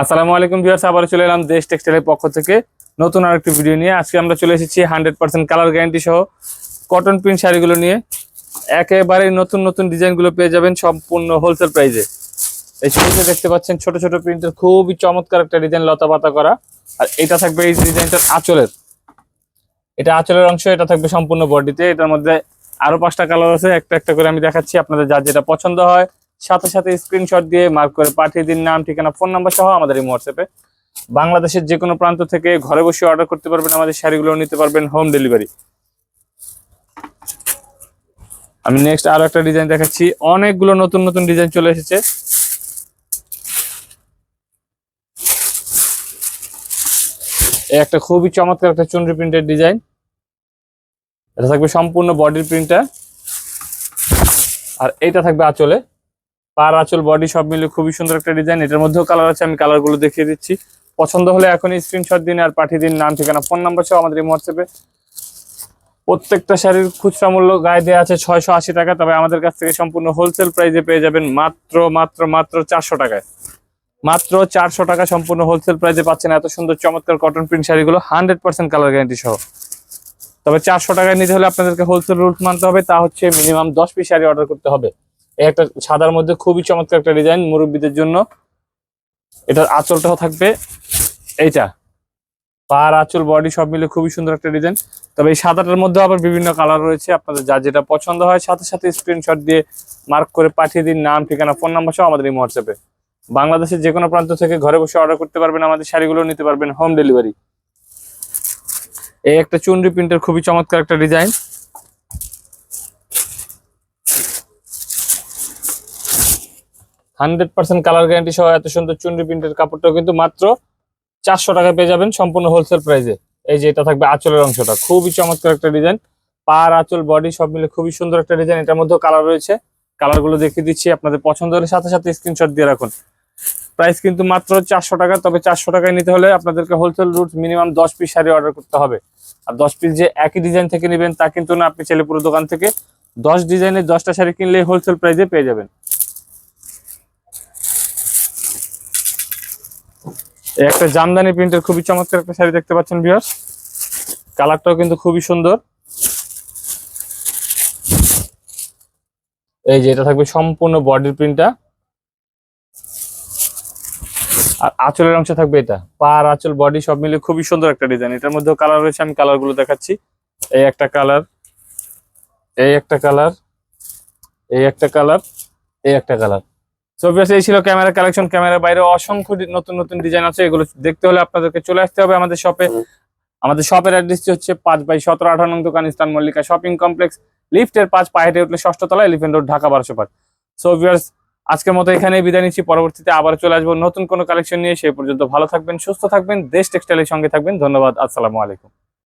আসসালামু আলাইকুম ভিউয়ার্স আবার চলে এলাম দেশ টেক্সটাইলের পক্ষ থেকে নতুন আর আরেকটি ভিডিও নিয়ে। আজকে আমরা চলে এসেছি হান্ড্রেড পার্সেন্ট কালার গ্যারান্টি সহ কটন প্রিন্ট শাড়িগুলো নিয়ে। একেবারে নতুন নতুন ডিজাইনগুলো পেয়ে যাবেন সম্পূর্ণ হোলসেল প্রাইসে। এই ছবিতে দেখতে পাচ্ছেন ছোট ছোট প্রিন্টের খুবই চমৎকার একটা ডিজাইন লতা পাতা করা। আর এটা থাকবে এই ডিজাইনটার আঁচলের। এটা আঁচলের অংশ, এটা থাকবে সম্পূর্ণ বডিতে। এটার মধ্যে আরও পাঁচটা কালার আছে, একটা একটা করে আমি দেখাচ্ছি, আপনাদের যার যেটা পছন্দ হয়। সাথে সাথে স্ক্রিনশট দিয়ে মার্ক করে পাঠিয়ে দিন নাম, ঠিকানা ফোন নাম্বার সহ আমাদের এই হোয়াটসঅ্যাপে বাংলাদেশের যে কোনো প্রান্ত থেকে ঘরে বসে অর্ডার করতে পারবেন, আমাদের শাড়িগুলো নিতে পারবেন হোম ডেলিভারি আমি নেক্সট আরও একটা ডিজাইন দেখাচ্ছি। অনেকগুলো নতুন নতুন ডিজাইন চলে এসেছে। একটা খুবই চমৎকার একটা চুনরি প্রিন্টের ডিজাইন এটা থাকবে সম্পূর্ণ বডির প্রিন্টটা আর এইটা থাকবে আঁচলে। পার আঁচল বডি সব মিলে খুবই সুন্দর একটা ডিজাইন এটার মধ্যেও কালার আছে, আমি কালারগুলো দেখিয়ে দিচ্ছি। পছন্দ হলে এখনই স্ক্রিনশট দিন আর পাঠিয়ে দিন, নাম, ঠিকানা ফোন নাম্বার সহ আমাদের এই হোয়াটসঅ্যাপে প্রত্যেকটা শাড়ির খুচরা মূল্য গায়ে দেওয়া আছে ছয়শো আশি টাকা, তবে আমাদের কাছ থেকে সম্পূর্ণ হোলসেল প্রাইসে পেয়ে যাবেন মাত্র মাত্র মাত্র চারশো টাকায়। মাত্র চারশো টাকা সম্পূর্ণ হোলসেল প্রাইসে পাচ্ছেন এত সুন্দর চমৎকার কটন প্রিন্ট শাড়িগুলো হান্ড্রেড পার্সেন্ট কালার গ্যারান্টি সহ। তবে চারশো টাকায় নিতে হলে আপনাদেরকে হোলসেল রুলস মানতে হবে, তা হচ্ছে মিনিমাম দশ পিস শাড়ি অর্ডার করতে হবে। একটা সাদার মধ্যে খুবই চমৎকার একটা ডিজাইন মুরব্বীদের জন্য। এটার আঁচলটাও থাকবে এইটা। পার আঁচল, বডি সব মিলে খুবই সুন্দর একটা ডিজাইন। তবে এই সাদাটার মধ্যে আবার বিভিন্ন কালার রয়েছে, আপনাদের যা যেটা পছন্দ হয়, সাথে সাথে স্ক্রিনশট দিয়ে মার্ক করে পাঠিয়ে দিন, নাম, ঠিকানা ফোন নাম্বার সহ আমাদের এই হোয়াটসঅ্যাপে বাংলাদেশের যে কোনো প্রান্ত থেকে ঘরে বসে অর্ডার করতে পারবেন, আমাদের শাড়িগুলো নিতে পারবেন হোম ডেলিভারি এই একটা চুনরি প্রিন্টের খুবই চমৎকার একটা design. Hundred percent colour guarantee সহ এত সুন্দর চুনরি প্রিন্টের কাপড়টাও কিন্তু মাত্র চারশো টাকায় পেয়ে যাবেন সম্পূর্ণ হোলসেল প্রাইসে এই যে এটা থাকবে আঁচলের অংশটা। খুবই চমৎকার একটা ডিজাইন পার আঁচল বডি সব মিলে খুবই সুন্দর একটা ডিজাইন এটার মধ্যেও কালার রয়েছে। কালারগুলো দেখিয়ে দিচ্ছি আপনাদের পছন্দ হলে। সাথে সাথে স্ক্রিনশট দিয়ে রাখুন। প্রাইস কিন্তু মাত্র চারশো টাকা। তবে চারশো টাকায় নিতে হলে আপনাদেরকে হোলসেল রুট মিনিমাম দশ পিস শাড়ি অর্ডার করতে হবে। আর দশ পিস যে একই ডিজাইন থেকে নেবেন, তা কিন্তু না। আপনি চাইলে পুরো দোকান থেকে দশ ডিজাইনের দশটা শাড়ি কিনলে হোলসেল প্রাইসে পেয়ে যাবেন। একটা জামদানি প্রিন্টের খুবই চমৎকার একটা শাড়ি দেখতে পাচ্ছেন বিয়ার্স কালারটাও কিন্তু খুবই সুন্দর। এই যে এটা থাকবে সম্পূর্ণ বডির প্রিন্টটা। আর আঁচলের অংশ থাকবে এটা। পার আঁচল, বডি সব মিলে খুবই সুন্দর একটা ডিজাইন এটার মধ্যেও কালার রয়েছে, আমি কালারগুলো দেখাচ্ছি। এই একটা কালার এই একটা কালার এই একটা কালার এই একটা কালার সো বেশ এই ছিল ক্যামেরা কালেকশন ক্যামেরার বাইরে অসংখ্য নতুন নতুন ডিজাইন আছে এগুলো দেখতে হলে আপনাদেরকে চলে আসতে হবে আমাদের শপে আমাদের শপের অ্যাড্রেসটি হচ্ছে পাঁচ বাই সতেরো আঠারো নং দোকান ইস্তান মল্লিকা শপিং কমপ্লেক্স লিফটের পাঁচ পায়ে উঠলে ষষ্ঠ তলা এলিফেন্ট রোড ঢাকা বারোশো পাঁচ। সো ভিউয়ার্স আজকের মতো এখানেই বিদায় নিচ্ছি। পরবর্তীতে আবার চলে আসব। নতুন কোনো কালেকশন নিয়ে সেই পর্যন্ত ভালো থাকবেন সুস্থ থাকবেন দেশ টেক্সটাইলের সঙ্গে থাকবেন। ধন্যবাদ আসসালামু আলাইকুম।